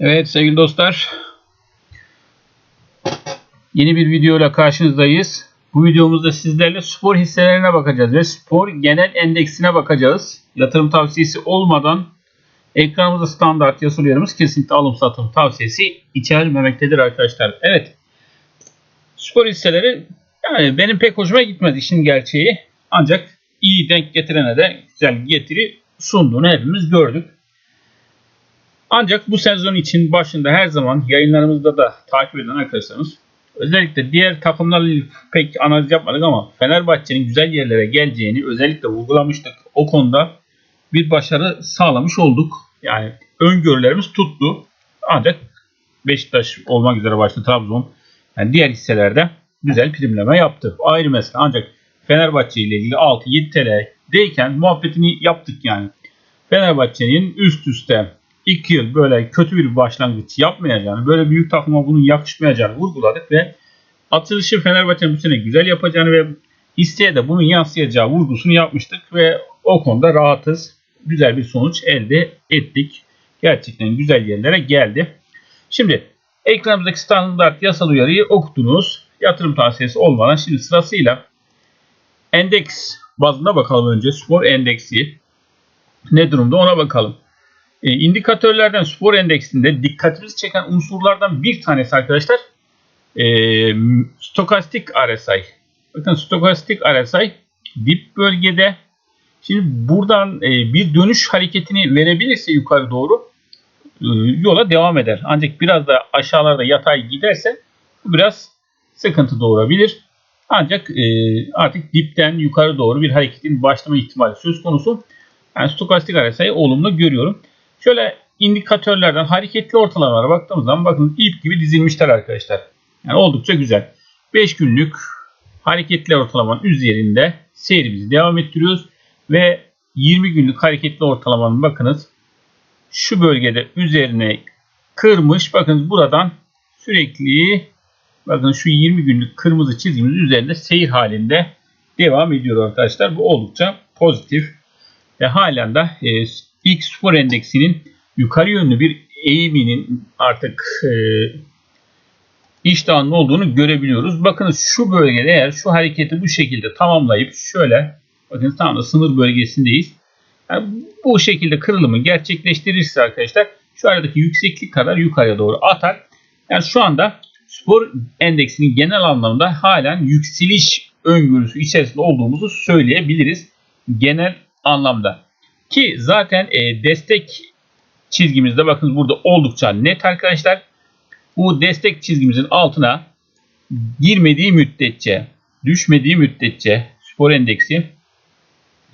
Evet sevgili dostlar. Yeni bir videoyla karşınızdayız. Bu videomuzda sizlerle spor hisselerine bakacağız ve spor genel endeksine bakacağız. Yatırım tavsiyesi olmadan ekranımızda standart yasal uyarımız kesinlikle alım satım tavsiyesi içermemektedir arkadaşlar. Evet. Spor hisseleri yani benim pek hoşuma gitmedi işin gerçeği. Ancak iyi denk getirene de güzel getiri sunduğunu hepimiz gördük. Ancak bu sezon için başında her zaman yayınlarımızda da takip eden arkadaşlarımız özellikle diğer takımlarla pek analiz yapmadık ama Fenerbahçe'nin güzel yerlere geleceğini özellikle vurgulamıştık. O konuda bir başarı sağlamış olduk. Yani öngörülerimiz tuttu. Ancak Beşiktaş olmak üzere başta Trabzon yani diğer hisselerde güzel primleme yaptı. Ayrı mesele. Ancak Fenerbahçe ile ilgili 6-7 TL deyken muhabbetini yaptık yani. Fenerbahçe'nin üst üste 2 yıl böyle kötü bir başlangıç yapmayacağını, böyle büyük takıma bunun yakışmayacağını vurguladık ve atılışı Fenerbahçe'nin bu sene güzel yapacağını ve hisseye de bunun yansıyacağı vurgusunu yapmıştık ve o konuda rahatız. Güzel bir sonuç elde ettik. Gerçekten güzel yerlere geldi. Şimdi ekranımızdaki standart yasal uyarıyı okudunuz. Yatırım tavsiyesi olmadan şimdi sırasıyla endeks bazında bakalım önce. Spor endeksi ne durumda ona bakalım. E, indikatörlerden spor endeksinde dikkatimizi çeken unsurlardan bir tanesi arkadaşlar e, stokastik RSI. Bakın stokastik RSI dip bölgede. Şimdi buradan e, bir dönüş hareketini verebilirse yukarı doğru e, yola devam eder. Ancak biraz da aşağılarda yatay giderse biraz sıkıntı doğurabilir. Ancak e, artık dipten yukarı doğru bir hareketin başlama ihtimali söz konusu. Yani stokastik RSI'yi olumlu görüyorum. Şöyle indikatörlerden hareketli ortalamalara baktığımız zaman bakın ip gibi dizilmişler arkadaşlar. Yani oldukça güzel. 5 günlük hareketli ortalamanın üzerinde seyrimizi devam ettiriyoruz. Ve 20 günlük hareketli ortalamanın bakınız şu bölgede üzerine kırmış. Bakın buradan sürekli bakın şu 20 günlük kırmızı çizgimiz üzerinde seyir halinde devam ediyor arkadaşlar. Bu oldukça pozitif. Ve halen de e, ilk spor endeksinin yukarı yönlü bir eğiminin artık e, iştahının olduğunu görebiliyoruz. Bakın şu bölgede eğer şu hareketi bu şekilde tamamlayıp şöyle bakın tam da sınır bölgesindeyiz. Yani bu şekilde kırılımı gerçekleştirirse arkadaşlar şu aradaki yükseklik kadar yukarıya doğru atar. Yani şu anda spor endeksinin genel anlamda halen yükseliş öngörüsü içerisinde olduğumuzu söyleyebiliriz. Genel anlamda. Ki zaten e, destek çizgimizde bakın burada oldukça net arkadaşlar. Bu destek çizgimizin altına girmediği müddetçe, düşmediği müddetçe spor endeksi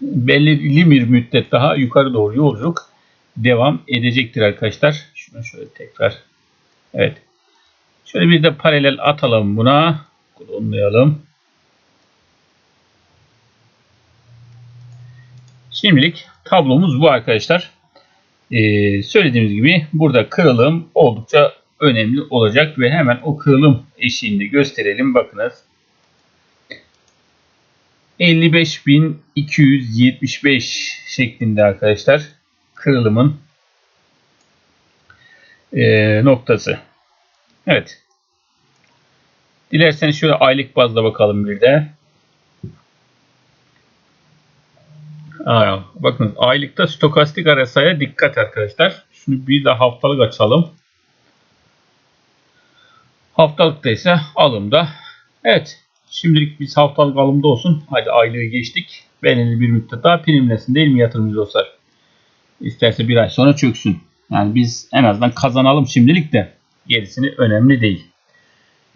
belirli bir müddet daha yukarı doğru yolculuk devam edecektir arkadaşlar. Şunu şöyle tekrar evet. Şöyle bir de paralel atalım buna. Klonlayalım. Şimdilik tablomuz bu arkadaşlar. Ee, söylediğimiz gibi burada kırılım oldukça önemli olacak ve hemen o kırılım eşiğinde gösterelim. Bakınız 55.275 şeklinde arkadaşlar kırılımın e, noktası. Evet. Dilerseniz şöyle aylık bazda bakalım bir de. Aa, bakın aylıkta stokastik RSI'ye dikkat arkadaşlar. Şunu bir de haftalık açalım. Haftalıkta ise alımda. Evet. Şimdilik biz haftalık alımda olsun. Hadi aylığı geçtik. Belirli bir müddet daha primlesin değil mi yatırımcı dostlar? İsterse bir ay sonra çöksün. Yani biz en azından kazanalım şimdilik de. Gerisini önemli değil.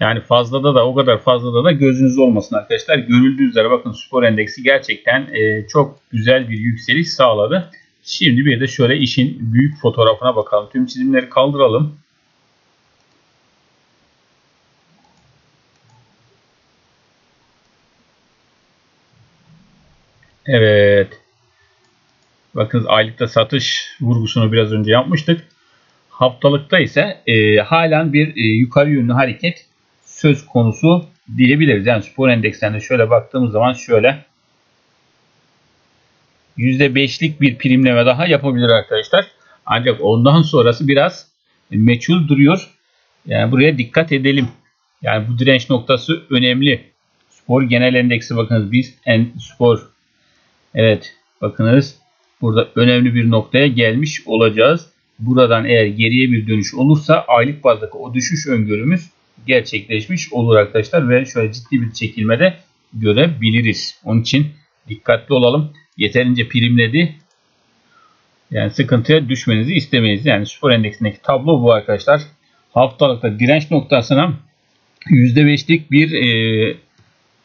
Yani fazlada da o kadar fazlada da gözünüz olmasın arkadaşlar. Görüldüğü üzere bakın spor endeksi gerçekten e, çok güzel bir yükseliş sağladı. Şimdi bir de şöyle işin büyük fotoğrafına bakalım. Tüm çizimleri kaldıralım. Evet. Bakın aylıkta satış vurgusunu biraz önce yapmıştık. Haftalıkta ise e, halen bir e, yukarı yönlü hareket söz konusu diyebiliriz. Yani spor endekslerinde şöyle baktığımız zaman şöyle %5'lik bir primleme daha yapabilir arkadaşlar. Ancak ondan sonrası biraz meçhul duruyor. Yani buraya dikkat edelim. Yani bu direnç noktası önemli. Spor genel endeksi bakınız biz en spor evet bakınız burada önemli bir noktaya gelmiş olacağız. Buradan eğer geriye bir dönüş olursa aylık bazdaki o düşüş öngörümüz gerçekleşmiş olur arkadaşlar ve şöyle ciddi bir çekilmede görebiliriz. Onun için dikkatli olalım. Yeterince primledi. Yani sıkıntıya düşmenizi istemeyiz. Yani spor endeksindeki tablo bu arkadaşlar. Haftalıkta direnç noktasına %5'lik bir e,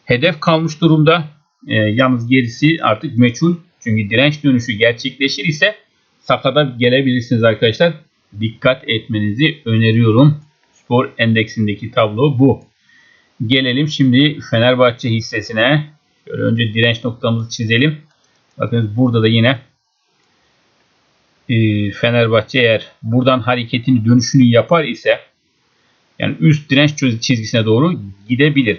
hedef kalmış durumda. E, yalnız gerisi artık meçhul. Çünkü direnç dönüşü gerçekleşir ise sakata gelebilirsiniz arkadaşlar. Dikkat etmenizi öneriyorum. Spor endeksindeki tablo bu. Gelelim şimdi Fenerbahçe hissesine. Şöyle önce direnç noktamızı çizelim. Bakın burada da yine e, Fenerbahçe eğer buradan hareketini dönüşünü yapar ise yani üst direnç çizgisine doğru gidebilir.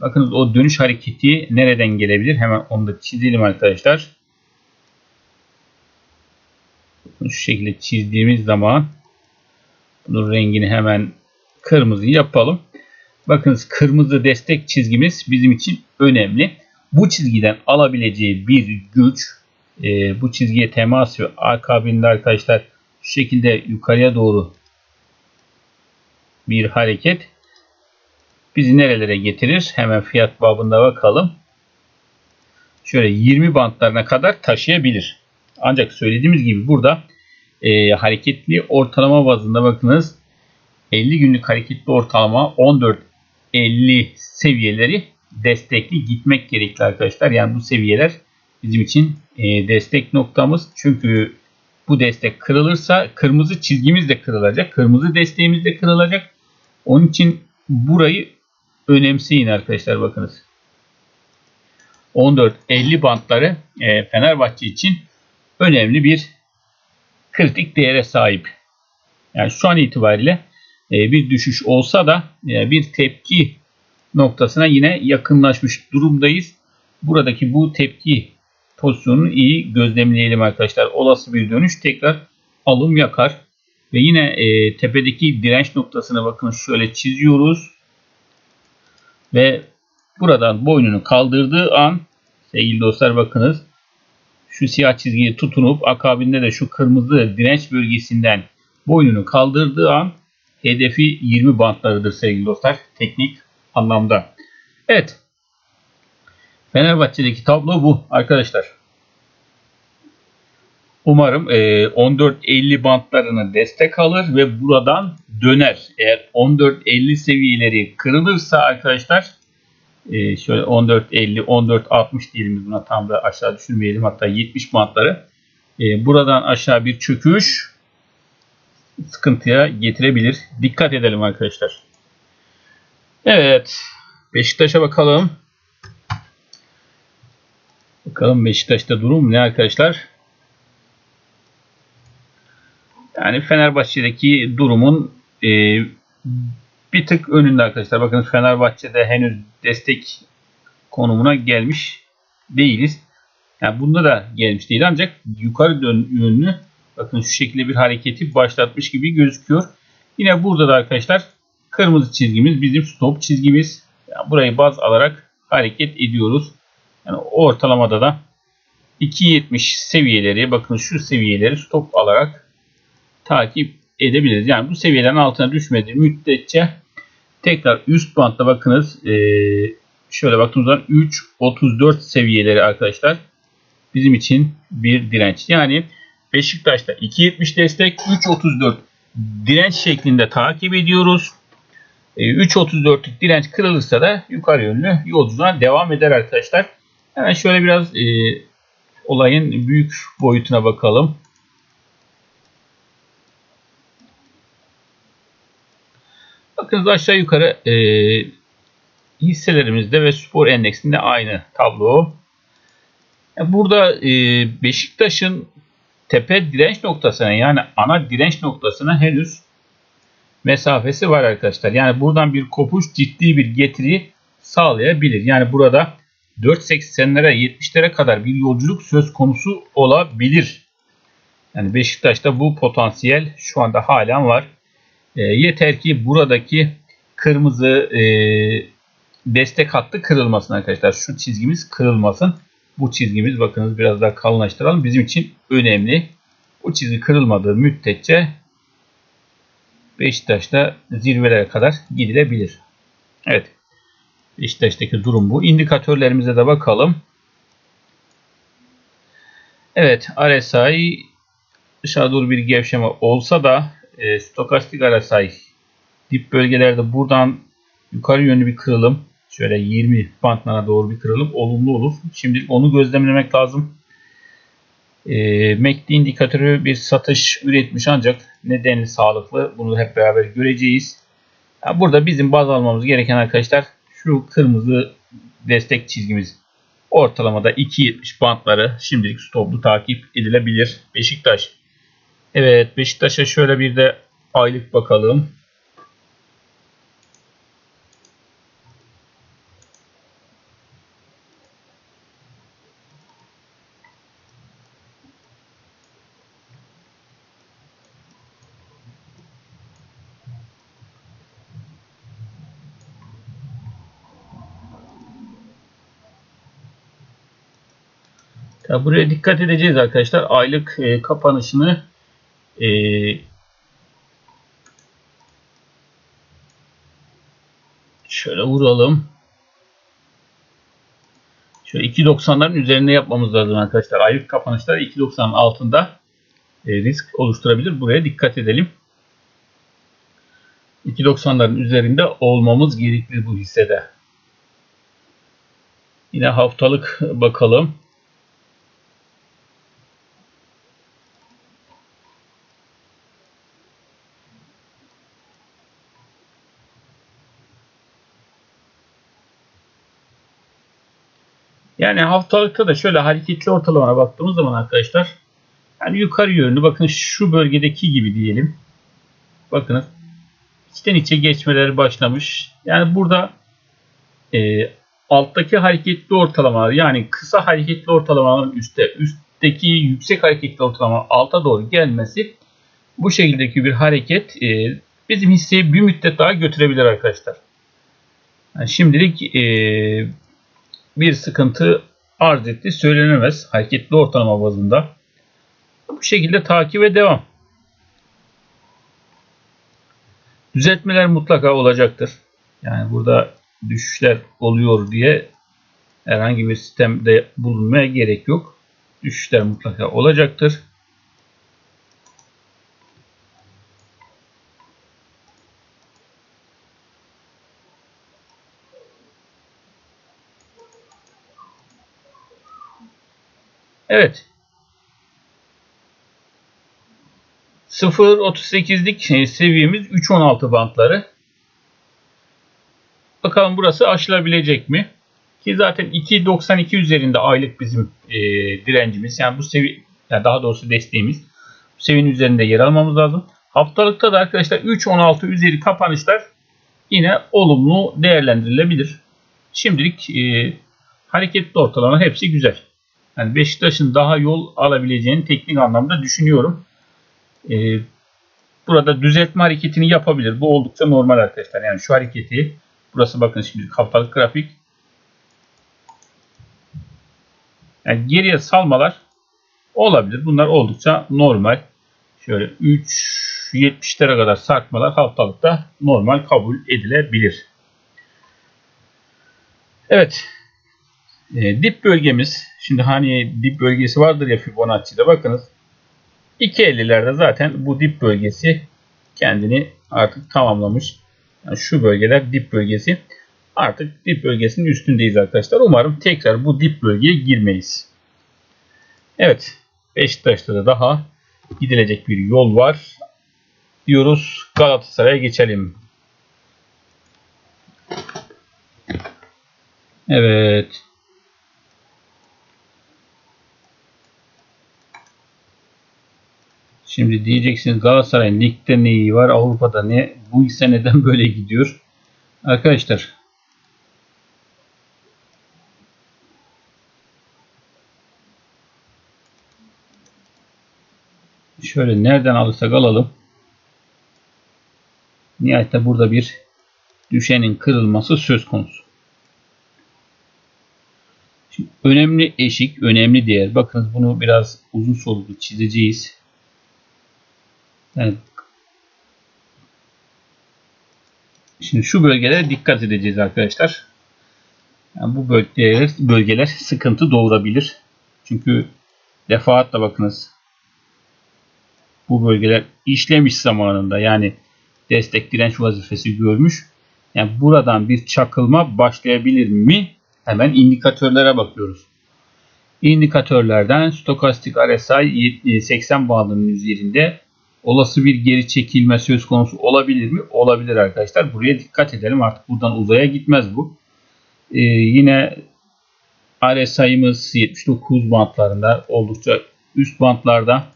Bakın o dönüş hareketi nereden gelebilir? Hemen onu da çizelim arkadaşlar. Şu şekilde çizdiğimiz zaman bunun rengini hemen kırmızı yapalım. Bakınız kırmızı destek çizgimiz bizim için önemli. Bu çizgiden alabileceği bir güç e, bu çizgiye temas ve akabinde arkadaşlar şu şekilde yukarıya doğru bir hareket bizi nerelere getirir? Hemen fiyat babında bakalım. Şöyle 20 bantlarına kadar taşıyabilir. Ancak söylediğimiz gibi burada e, hareketli ortalama bazında bakınız 50 günlük hareketli ortalama 14.50 seviyeleri destekli gitmek gerekli arkadaşlar. Yani bu seviyeler bizim için e, destek noktamız. Çünkü bu destek kırılırsa kırmızı çizgimiz de kırılacak. Kırmızı desteğimiz de kırılacak. Onun için burayı önemseyin arkadaşlar bakınız. 14-50 bantları e, Fenerbahçe için önemli bir kritik değere sahip. Yani şu an itibariyle bir düşüş olsa da e, bir tepki noktasına yine yakınlaşmış durumdayız. Buradaki bu tepki pozisyonunu iyi gözlemleyelim arkadaşlar. Olası bir dönüş tekrar alım yakar. Ve yine e, tepedeki direnç noktasına bakın şöyle çiziyoruz. Ve buradan boynunu kaldırdığı an sevgili dostlar bakınız şu siyah çizgiyi tutunup akabinde de şu kırmızı direnç bölgesinden boynunu kaldırdığı an hedefi 20 bantlarıdır sevgili dostlar teknik anlamda. Evet. Fenerbahçe'deki tablo bu arkadaşlar. Umarım e, 14.50 bantlarını destek alır ve buradan döner. Eğer 14.50 seviyeleri kırılırsa arkadaşlar e, şöyle 14.50 14.60 diyelim buna tam da aşağı düşürmeyelim hatta 70 bantları. E, buradan aşağı bir çöküş sıkıntıya getirebilir. Dikkat edelim arkadaşlar. Evet. Beşiktaş'a bakalım. Bakalım Beşiktaş'ta durum ne arkadaşlar? Yani Fenerbahçe'deki durumun e, bir tık önünde arkadaşlar. Bakın Fenerbahçe'de henüz destek konumuna gelmiş değiliz. Yani bunda da gelmiş değil ancak yukarı yönlü bakın şu şekilde bir hareketi başlatmış gibi gözüküyor. Yine burada da arkadaşlar kırmızı çizgimiz bizim stop çizgimiz. Yani burayı baz alarak hareket ediyoruz. Yani ortalamada da 2.70 seviyeleri bakın şu seviyeleri stop alarak takip edebiliriz. Yani bu seviyelerin altına düşmediği müddetçe tekrar üst bantta bakınız e, şöyle baktığımızda 3.34 seviyeleri arkadaşlar bizim için bir direnç. Yani Beşiktaş'ta 2.70 destek 3.34 direnç şeklinde takip ediyoruz. 3.34'lük e, direnç kırılırsa da yukarı yönlü yolculuğa devam eder arkadaşlar. Hemen şöyle biraz e, olayın büyük boyutuna bakalım. Bakınız aşağı yukarı e, hisselerimizde ve spor endeksinde aynı tablo. Burada e, Beşiktaş'ın tepe direnç noktasına yani ana direnç noktasına henüz mesafesi var arkadaşlar. Yani buradan bir kopuş ciddi bir getiri sağlayabilir. Yani burada 4.80'lere 70'lere kadar bir yolculuk söz konusu olabilir. Yani Beşiktaş'ta bu potansiyel şu anda halen var. E, yeter ki buradaki kırmızı e, destek hattı kırılmasın arkadaşlar. Şu çizgimiz kırılmasın. Bu çizgimiz bakınız biraz daha kalınlaştıralım. Bizim için önemli. Bu çizgi kırılmadığı müddetçe Beşiktaş'ta zirvelere kadar gidilebilir. Evet. Beşiktaş'taki durum bu. İndikatörlerimize de bakalım. Evet. RSI dışarı doğru bir gevşeme olsa da e, stokastik RSI dip bölgelerde buradan yukarı yönlü bir kırılım şöyle 20 bantlara doğru bir kırılım olumlu olur. Şimdilik onu gözlemlemek lazım. E, MACD indikatörü bir satış üretmiş ancak nedeni sağlıklı. Bunu hep beraber göreceğiz. Yani burada bizim baz almamız gereken arkadaşlar şu kırmızı destek çizgimiz ortalamada 2.70 bantları şimdilik stoplu takip edilebilir. Beşiktaş. Evet Beşiktaş'a şöyle bir de aylık bakalım. Ya buraya dikkat edeceğiz arkadaşlar. Aylık e, kapanışını e, şöyle vuralım. Şöyle 2.90'ların üzerinde yapmamız lazım arkadaşlar. Aylık kapanışlar 2.90'ın altında e, risk oluşturabilir. Buraya dikkat edelim. 2.90'ların üzerinde olmamız gerekli bu hissede. Yine haftalık bakalım. Yani haftalıkta da şöyle hareketli ortalamana baktığımız zaman arkadaşlar yani yukarı yönlü bakın şu bölgedeki gibi diyelim. Bakınız içten içe geçmeleri başlamış. Yani burada e, alttaki hareketli ortalamalar yani kısa hareketli ortalamaların üstte üstteki yüksek hareketli ortalama alta doğru gelmesi bu şekildeki bir hareket e, bizim hisseyi bir müddet daha götürebilir arkadaşlar. Yani şimdilik e, bir sıkıntı arz etti söylenemez hareketli ortalama bazında. Bu şekilde takip ve devam. Düzeltmeler mutlaka olacaktır. Yani burada düşüşler oluyor diye herhangi bir sistemde bulunmaya gerek yok. Düşüşler mutlaka olacaktır. Evet. 0.38'lik e, seviyemiz 3.16 bantları. Bakalım burası aşılabilecek mi? Ki zaten 2.92 üzerinde aylık bizim e, direncimiz. Yani bu seviye yani daha doğrusu desteğimiz. Bu seviyenin üzerinde yer almamız lazım. Haftalıkta da arkadaşlar 3.16 üzeri kapanışlar yine olumlu değerlendirilebilir. Şimdilik e, hareketli ortalama hepsi güzel. Yani Beşiktaş'ın daha yol alabileceğini teknik anlamda düşünüyorum. Ee, burada düzeltme hareketini yapabilir. Bu oldukça normal arkadaşlar. Yani şu hareketi burası bakın şimdi haftalık grafik. Yani geriye salmalar olabilir. Bunlar oldukça normal. Şöyle 3.70'lere kadar sarkmalar haftalıkta normal kabul edilebilir. Evet. E, dip bölgemiz Şimdi hani dip bölgesi vardır ya Fibonacci'de bakınız. 2.50'lerde zaten bu dip bölgesi kendini artık tamamlamış. Yani şu bölgeler dip bölgesi. Artık dip bölgesinin üstündeyiz arkadaşlar. Umarım tekrar bu dip bölgeye girmeyiz. Evet. Beşiktaş'ta da daha gidilecek bir yol var. Diyoruz Galatasaray'a geçelim. Evet. Şimdi diyeceksiniz Galatasaray ligde ne iyi var Avrupa'da ne bu ise neden böyle gidiyor? Arkadaşlar şöyle nereden alırsak alalım Nihayetinde burada bir düşenin kırılması söz konusu. Şimdi önemli eşik, önemli değer. Bakın bunu biraz uzun soluklu çizeceğiz. Yani Şimdi şu bölgelere dikkat edeceğiz arkadaşlar. Yani bu bölgeler, bölgeler sıkıntı doğurabilir. Çünkü defaatle bakınız bu bölgeler işlemiş zamanında yani destek direnç vazifesi görmüş. Yani buradan bir çakılma başlayabilir mi? Hemen indikatörlere bakıyoruz. İndikatörlerden stokastik RSI 80 bandının üzerinde olası bir geri çekilme söz konusu olabilir mi? Olabilir arkadaşlar. Buraya dikkat edelim. Artık buradan uzaya gitmez bu. Ee, yine RSI'miz 79 bantlarında oldukça üst bantlarda.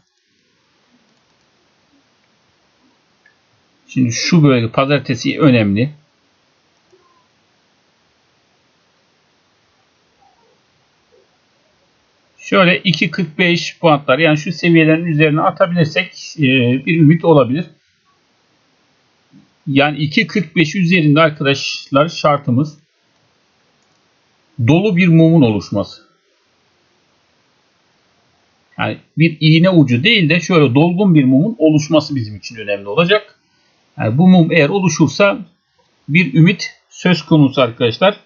Şimdi şu bölge pazartesi önemli. Şöyle 2.45 puanlar yani şu seviyelerin üzerine atabilirsek e, bir ümit olabilir. Yani 2.45 üzerinde arkadaşlar şartımız dolu bir mumun oluşması. Yani bir iğne ucu değil de şöyle dolgun bir mumun oluşması bizim için önemli olacak. Yani bu mum eğer oluşursa bir ümit söz konusu arkadaşlar.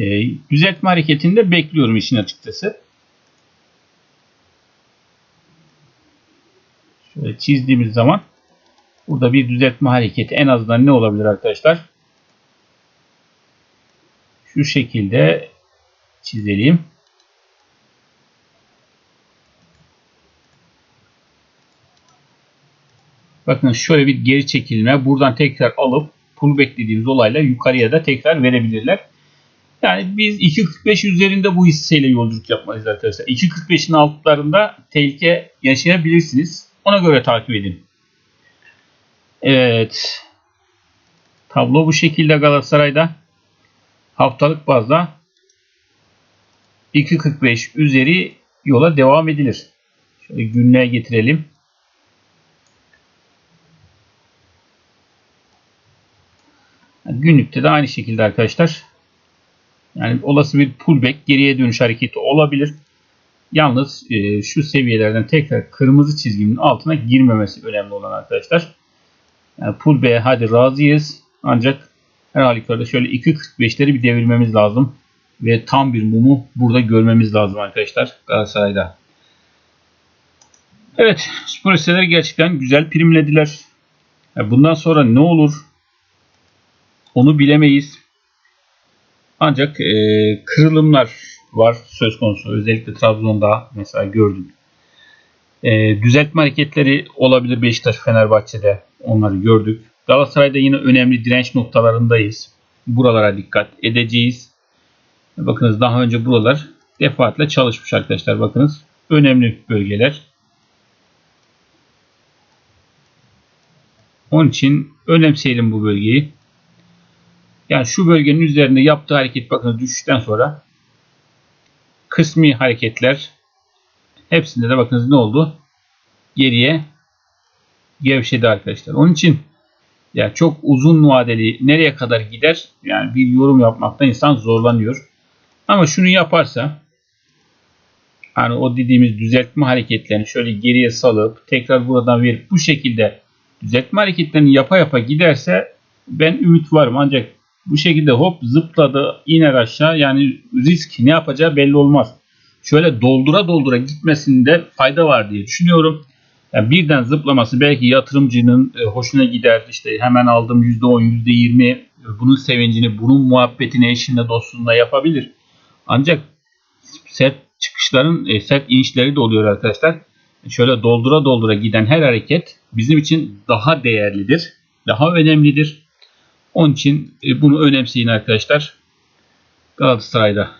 E, düzeltme hareketinde bekliyorum işin açıkçası. Çizdiğimiz zaman burada bir düzeltme hareketi en azından ne olabilir arkadaşlar? Şu şekilde çizelim. Bakın şöyle bir geri çekilme. Buradan tekrar alıp pullback dediğimiz olayla yukarıya da tekrar verebilirler. Yani biz 2.45 üzerinde bu hisseyle yolculuk yapmalıyız arkadaşlar. 2.45'in altlarında tehlike yaşayabilirsiniz. Ona göre takip edin. Evet. Tablo bu şekilde Galatasaray'da. Haftalık bazda 2.45 üzeri yola devam edilir. Şöyle günlüğe getirelim. Günlükte de aynı şekilde arkadaşlar. Yani olası bir pullback geriye dönüş hareketi olabilir. Yalnız e, şu seviyelerden tekrar kırmızı çizginin altına girmemesi önemli olan arkadaşlar. Yani pullback'e hadi razıyız. Ancak her halükarda şöyle 2.45'leri bir devirmemiz lazım. Ve tam bir mumu burada görmemiz lazım arkadaşlar Galatasaray'da. Evet spor hisseleri gerçekten güzel primlediler. bundan sonra ne olur onu bilemeyiz. Ancak e, kırılımlar var söz konusu. Özellikle Trabzon'da mesela gördüm. E, düzeltme hareketleri olabilir Beşiktaş Fenerbahçe'de. Onları gördük. Galatasaray'da yine önemli direnç noktalarındayız. Buralara dikkat edeceğiz. Bakınız daha önce buralar defaatle çalışmış arkadaşlar. Bakınız önemli bölgeler. Onun için önemseyelim bu bölgeyi. Yani şu bölgenin üzerinde yaptığı hareket bakın düşüşten sonra kısmi hareketler hepsinde de bakınız ne oldu? Geriye gevşedi arkadaşlar. Onun için yani çok uzun vadeli nereye kadar gider? Yani bir yorum yapmakta insan zorlanıyor. Ama şunu yaparsa hani o dediğimiz düzeltme hareketlerini şöyle geriye salıp tekrar buradan verip bu şekilde düzeltme hareketlerini yapa yapa giderse ben ümit varım. Ancak bu şekilde hop zıpladı iner aşağı yani risk ne yapacağı belli olmaz. Şöyle doldura doldura gitmesinde fayda var diye düşünüyorum. Yani birden zıplaması belki yatırımcının e, hoşuna gider. İşte hemen aldım %10, %20 bunun sevincini, bunun muhabbetini eşinle dostunla yapabilir. Ancak sert çıkışların e, sert inişleri de oluyor arkadaşlar. Şöyle doldura doldura giden her hareket bizim için daha değerlidir. Daha önemlidir. Onun için e, bunu önemseyin arkadaşlar. Galatasaray'da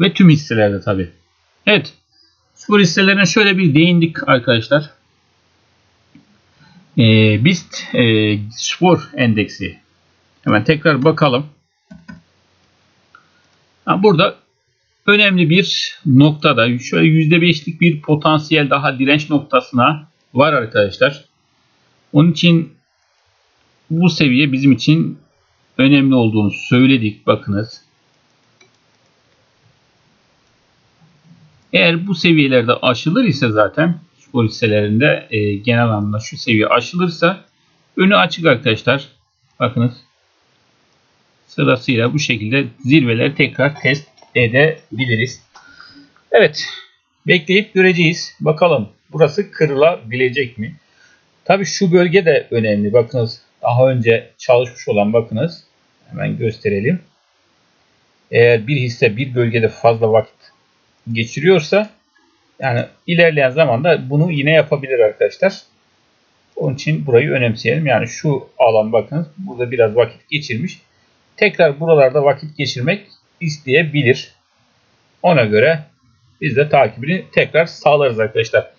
ve tüm hisselerde tabi. Evet. Spor hisselerine şöyle bir değindik arkadaşlar. Ee, BIST e, spor endeksi. Hemen tekrar bakalım. Ha, burada önemli bir noktada şöyle %5'lik bir potansiyel daha direnç noktasına var arkadaşlar. Onun için bu seviye bizim için önemli olduğunu söyledik. Bakınız. Eğer bu seviyelerde aşılır ise zaten spor hisselerinde e, genel anlamda şu seviye aşılırsa önü açık arkadaşlar. Bakınız. Sırasıyla bu şekilde zirveleri tekrar test edebiliriz. Evet. Bekleyip göreceğiz. Bakalım burası kırılabilecek mi? Tabi şu bölge de önemli. Bakınız daha önce çalışmış olan bakınız. Hemen gösterelim. Eğer bir hisse bir bölgede fazla vakit geçiriyorsa yani ilerleyen zamanda bunu yine yapabilir arkadaşlar. Onun için burayı önemseyelim. Yani şu alan bakın burada biraz vakit geçirmiş. Tekrar buralarda vakit geçirmek isteyebilir. Ona göre biz de takibini tekrar sağlarız arkadaşlar.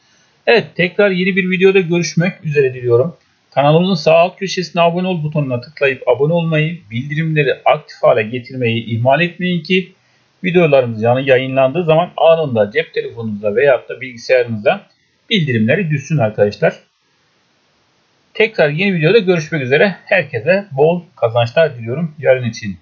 Evet tekrar yeni bir videoda görüşmek üzere diliyorum. Kanalımızın sağ alt köşesine abone ol butonuna tıklayıp abone olmayı, bildirimleri aktif hale getirmeyi ihmal etmeyin ki videolarımız yani yayınlandığı zaman anında cep telefonunuzda veya da bilgisayarınızda bildirimleri düşsün arkadaşlar. Tekrar yeni videoda görüşmek üzere. Herkese bol kazançlar diliyorum yarın için.